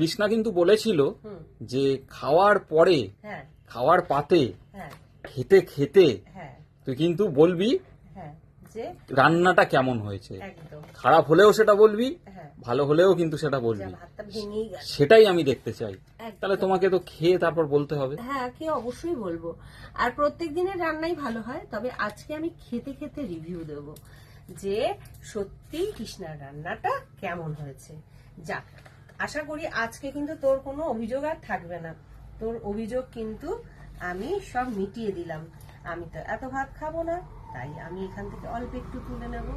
কৃষ্ণা কিন্তু বলেছিল যে খাওয়ার পরে হ্যাঁ। খাওয়ার পাতে হ্যাঁ। খেতে খেতে হ্যাঁ। তুই কিন্তু বলবি রান্নাটা কেমন হয়েছে। খারাপ হলেও সেটা বলবি ভালো হলেও কিন্তু সেটা বলবি। সেটাই আমি দেখতে চাই। তাহলে তোমাকে তো খেয়ে তারপর বলতে হবে। হ্যাঁ কে অবশ্যই বলব। আর প্রত্যেক দিনের রান্নাই ভালো হয় তবে আজকে আমি খেতে খেতে রিভিউ দেব যে সত্যি কৃষ্ণার রান্নাটা কেমন হয়েছে। যাক আশা করি আজকে কিন্তু তোর কোনো অভিযোগ আর থাকবে না। তোর অভিযোগ কিন্তু আমি সব মিটিয়ে দিলাম। আমি তো এত ভাত খাব না, তাই আমি এখান থেকে অল্প একটু তুলে নেব।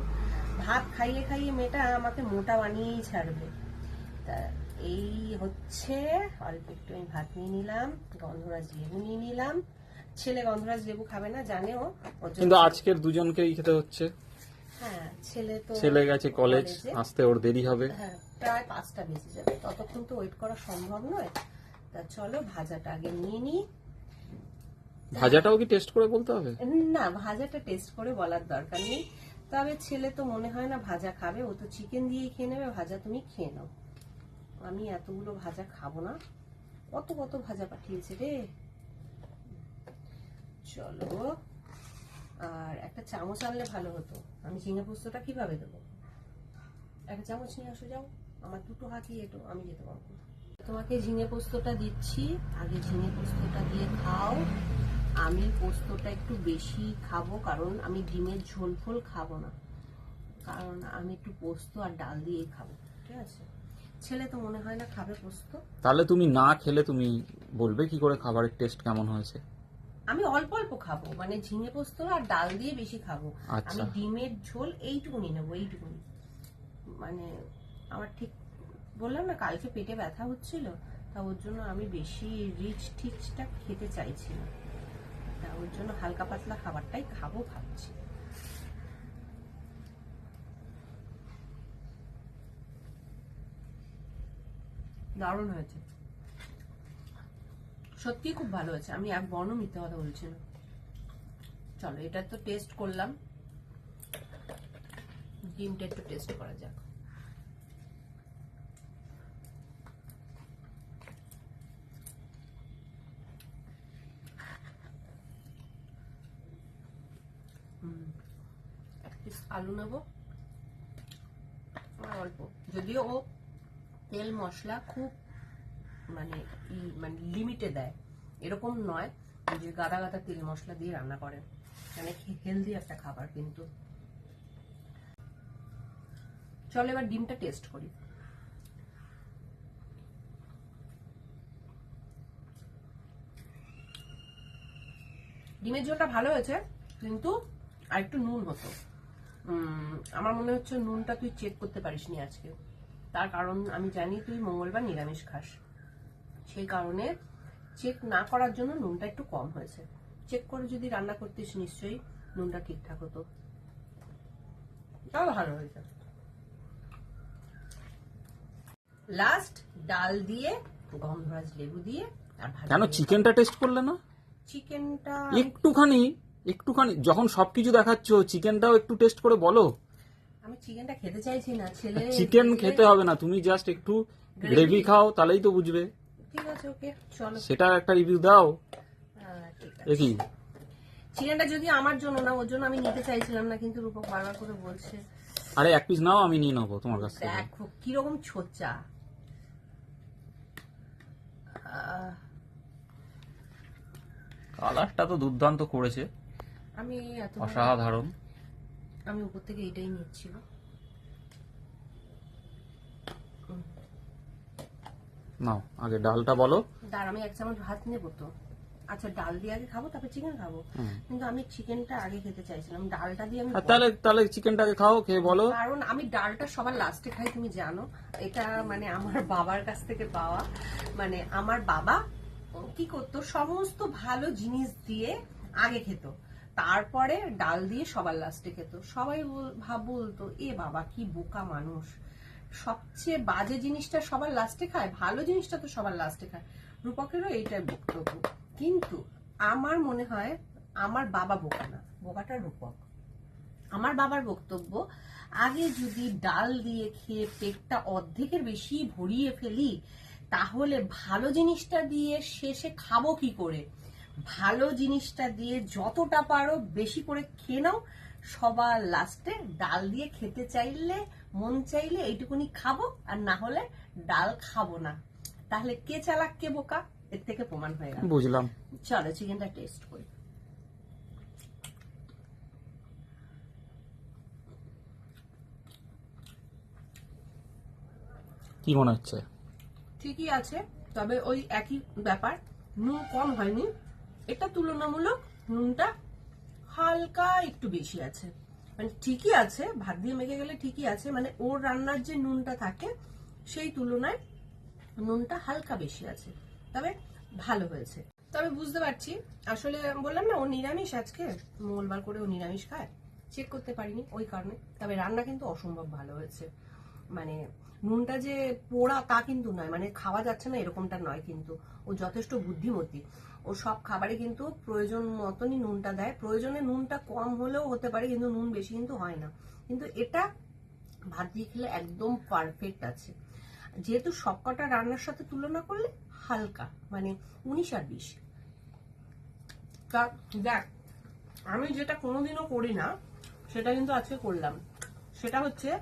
ভাত খাইয়ে খাইয়ে মেয়েটা আমাকে মোটা বানিয়েই ছাড়বে। তা এই হচ্ছে, অল্প একটু আমি ভাত নিয়ে নিলাম, গন্ধরাজ লেবু নিয়ে নিলাম। ছেলে গন্ধরাজ লেবু খাবে না, জানেও। কিন্তু আজকের দুজনকেই খেতে হচ্ছে। হ্যাঁ ছেলে তো ছেলে গেছে কলেজ আসতে ওর দেরি হবে। হ্যাঁ প্রায় পাঁচটা বেজে যাবে। ততক্ষণ তো ওয়েট করা সম্ভব নয়। তা চলো ভাজাটা আগে নিয়ে নিই। ভাজাটাও কি টেস্ট করে বলতে হবে? না ভাজাটা টেস্ট করে বলার দরকার নেই। তবে ছেলে তো মনে হয় না ভাজা খাবে। ও তো চিকেন দিয়েই খেয়ে নেবে ভাজা তুমি খেয়ে নাও। আমি এতগুলো ভাজা খাব না। কত কত ভাজা পাঠিয়েছে রে। চলো। আর একটা চামচ আনলে ভালো হতো। আমি ঝিঙে পোস্তটা কীভাবে দেবো? একটা চামচ নিয়ে আসো, যাও। আমার দুটো হাতই এটো, আমি যেতে পারব। তোমাকে ঝিঙে পোস্তটা দিচ্ছি। আগে ঝিঙে পোস্তটা দিয়ে খাও। আমি পোস্তটা একটু বেশি খাব, কারণ আমি ডিমের ঝোল ফোল খাব না। কারণ আমি একটু পোস্ত আর ডাল দিয়েই খাব, ঠিক আছে? ছেলে তো মনে হয় না খাবে পোস্ত। তাহলে তুমি না খেলে তুমি বলবে কি করে খাবারের টেস্ট কেমন হয়েছে? আমি অল্প অল্প খাব মানে ঝিঙে পোস্ত আর ডাল দিয়ে বেশি খাব। আচ্ছা। আমি ডিমের ঝোল এইটুকুনি নেব এইটুকুনি। মানে আমার ঠিক বললাম না কালকে পেটে ব্যথা হচ্ছিল তা ওর জন্য আমি বেশি রিচ ঠিচটা খেতে চাইছি না। তা ওর জন্য হালকা পাতলা খাবারটাই খাব ভাবছি। দারুণ হয়েছে। সত্যি খুব ভালো হয়েছে। আমি এক বর্ণ মিথ্যে কথা বলছি না। চলো, এটা তো টেস্ট করলাম। ডিমটা একটু টেস্ট করা যাক। আলু নেব। অল্প। যদিও ও তেল মশলা খুব মানে মানে লিমিটে দেয়। এরকম নয় যে গাদা গাদা তেল মশলা দিয়ে রান্না করে। মানে হেলদি একটা খাবার কিন্তু। চলো এবার ডিমটা টেস্ট করি। ডিমের ঝোলটা ভালো হয়েছে, কিন্তু আর একটু নুন হতো। আমার মনে হচ্ছে নুনটা তুই চেক করতে পারিসনি আজকে। তার কারণ আমি জানি তুই মঙ্গলবার নিরামিষ খাস। সেই কারণে চেক না করার জন্য নুনটা একটু কম হয়েছে। চেক করে যদি রান্না করতিস নিশ্চয়ই নুনটা ঠিকঠাক হতো। তাও ভালো হয়েছে। লাস্ট ডাল দিয়ে গম গন্ধরাজ লেবু দিয়ে আর ভাজা কেন চিকেনটা টেস্ট করলে না? চিকেনটা একটুখানি একটুখানি যখন সবকিছু দেখাচ্ছ চিকেনটাও একটু টেস্ট করে বলো। আমি চিকেনটা খেতে চাইছি না ছেলে। চিকেন খেতে হবে না তুমি জাস্ট একটু গ্রেভি খাও তাহলেই তো বুঝবে। ঠিক আছে ওকে। চলো। সেটা একটা রিভিউ দাও। হ্যাঁ, ঠিক আছে। দেখি। চিকেনটা যদি আমার জন্য না ওর জন্য আমি নিতে চাইছিলাম না কিন্তু রূপক বারবার করে বলছে। আরে এক পিস নাও আমি নিয়ে নেব তোমার কাছ থেকে। দেখো কীরকম ছোচ্চা। আহ, কালারটা তো দুর্দান্ত করেছে। আমি এত অসাধারণ। আমি উপর থেকে এটাই নিচ্ছিল নাও আগে ডালটা বলো। দাঁড় আমি এক চামচ ভাত নেব তো। আচ্ছা ডাল দিয়ে আগে খাব তারপর চিকেন খাব। কিন্তু আমি চিকেনটা আগে খেতে চাইছিলাম ডালটা দিয়ে আমি আর তাহলে তাহলে চিকেনটাকে খাও খেয়ে বলো। কারণ আমি ডালটা সবার লাস্টে খাই তুমি জানো। এটা মানে আমার বাবার কাছ থেকে পাওয়া। মানে আমার বাবা কি করতো সমস্ত ভালো জিনিস দিয়ে আগে খেত। তারপরে ডাল দিয়ে সবার লাস্টে খেত। সবাই ভাব বলতো এ বাবা কি বোকা মানুষ। সবচেয়ে বাজে জিনিসটা সবার লাস্টে খায়, ভালো জিনিসটা তো সবার লাস্টে খায়। রূপকেরও এইটাই বক্তব্য। কিন্তু আমার মনে হয় আমার বাবা বোকা না, বোকাটা রূপক। আমার বাবার বক্তব্য, আগে যদি ডাল দিয়ে খেয়ে পেটটা অর্ধেকের বেশি ভরিয়ে ফেলি, তাহলে ভালো জিনিসটা দিয়ে শেষে খাব কি করে? ভালো জিনিসটা দিয়ে যতটা পারো বেশি করে খেয়ে নাও সবার লাস্টে ডাল দিয়ে খেতে চাইলে মন চাইলে এইটুকুনি খাব আর না হলে ডাল খাব না। তাহলে কে চালাক কে বোকা? এর থেকে প্রমাণ হয়ে গেল। বুঝলাম। চলো চিকেনটা টেস্ট করি। কি মনে হচ্ছে? ঠিকই আছে তবে ওই একই ব্যাপার। নুন কম হয়নি। এটা তুলনামূলক নুনটা হালকা একটু বেশি আছে। মানে ঠিকই আছে, ভাত দিয়ে মেখে গেলে ঠিকই আছে মানে ওর রান্নার যে নুনটা থাকে, সেই তুলনায় নুনটা হালকা বেশি আছে। তবে ভালো হয়েছে। তবে বুঝতে পারছি, আসলে বললাম না, ও নিরামিষ আজকে, মঙ্গলবার করে ও নিরামিষ খায়। চেক করতে পারিনি ওই কারণে। তবে রান্না কিন্তু অসম্ভব ভালো হয়েছে। মানে নুনটা যে পোড়া তা কিন্তু নয় মানে খাওয়া যাচ্ছে না এরকমটা নয় কিন্তু। ও যথেষ্ট বুদ্ধিমতী। ও সব খাবারে কিন্তু প্রয়োজন মতনই নুনটা দেয়। প্রয়োজনে নুনটা কম হলেও হতে পারে, কিন্তু নুন বেশি কিন্তু হয় না। কিন্তু এটা ভাত দিয়ে খেলে একদম পারফেক্ট আছে। যেহেতু সবকটা রান্নার সাথে তুলনা করলে হালকা মানে উনিশ আর বিশ। তা দেখ, আমি যেটা কোনোদিনও করি না, সেটা কিন্তু আজকে করলাম। সেটা হচ্ছে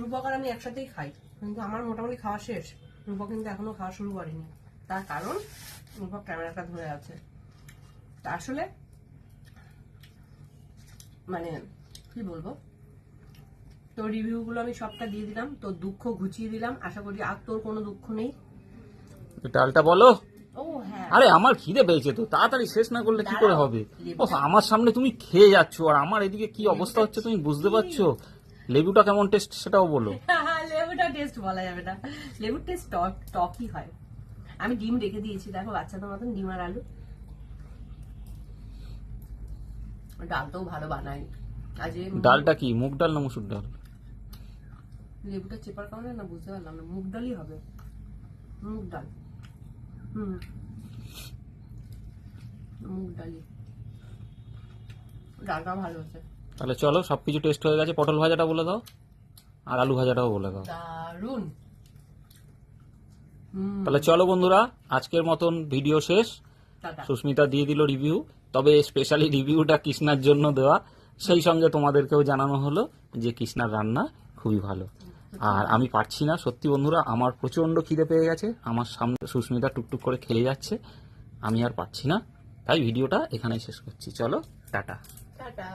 রূপক আর আমি একসাথেই খাই কিন্তু আমার মোটামুটি খাওয়া শেষ। রূপক কিন্তু এখনও খাওয়া শুরু করেনি। তার কারণ রূপক ক্যামেরাটা ধরে আছে। তা আসলে মানে কি বলব? তোর রিভিউ গুলো আমি সবটা দিয়ে দিলাম তোর দুঃখ ঘুচিয়ে দিলাম। আশা করি আর তোর কোনো দুঃখ নেই। ডালটা বলো। ও হ্যাঁ। আরে আমার খিদে পেয়েছে তো। তাড়াতাড়ি শেষ না করলে কি করে হবে? ও আমার সামনে তুমি খেয়ে যাচ্ছ আর আমার এদিকে কি অবস্থা হচ্ছে তুমি বুঝতে পারছ? লেবুটা কেমন টেস্ট সেটাও বলো। লেবুটা টেস্ট বলা যাবে না। লেবুর টেস্ট টক টকই হয়। আমি ডিম রেখে দিয়েছি দেখো বাচ্চাদের মতন ডিম আর আলু। ডালটাও ভালো বানাই আজ এই ডালটা কি মুগ ডাল না মুসুর ডাল? লেবুটা চেপার কারণে না বুঝতে পারলাম না। মুগ ডালই হবে। মুগ ডাল। হুম। মুগ ডালই। ডালটা ভালো হচ্ছে তাহলে চলো সবকিছু টেস্ট হয়ে গেছে। পটল ভাজাটা বলে দাও আর আলু ভাজাটাও বলে দাও। দারুণ তাহলে চলো বন্ধুরা আজকের মতন ভিডিও শেষ। সুস্মিতা দিয়ে দিল রিভিউ তবে স্পেশালি রিভিউটা কৃষ্ণার জন্য দেওয়া। সেই সঙ্গে তোমাদেরকেও জানানো হলো যে কৃষ্ণার রান্না খুবই ভালো। আর আমি পারছি না সত্যি বন্ধুরা আমার প্রচণ্ড খিদে পেয়ে গেছে। আমার সামনে সুস্মিতা টুকটুক করে খেলে যাচ্ছে। আমি আর পারছি না। তাই ভিডিওটা এখানেই শেষ করছি। চলো টাটা। টাটা।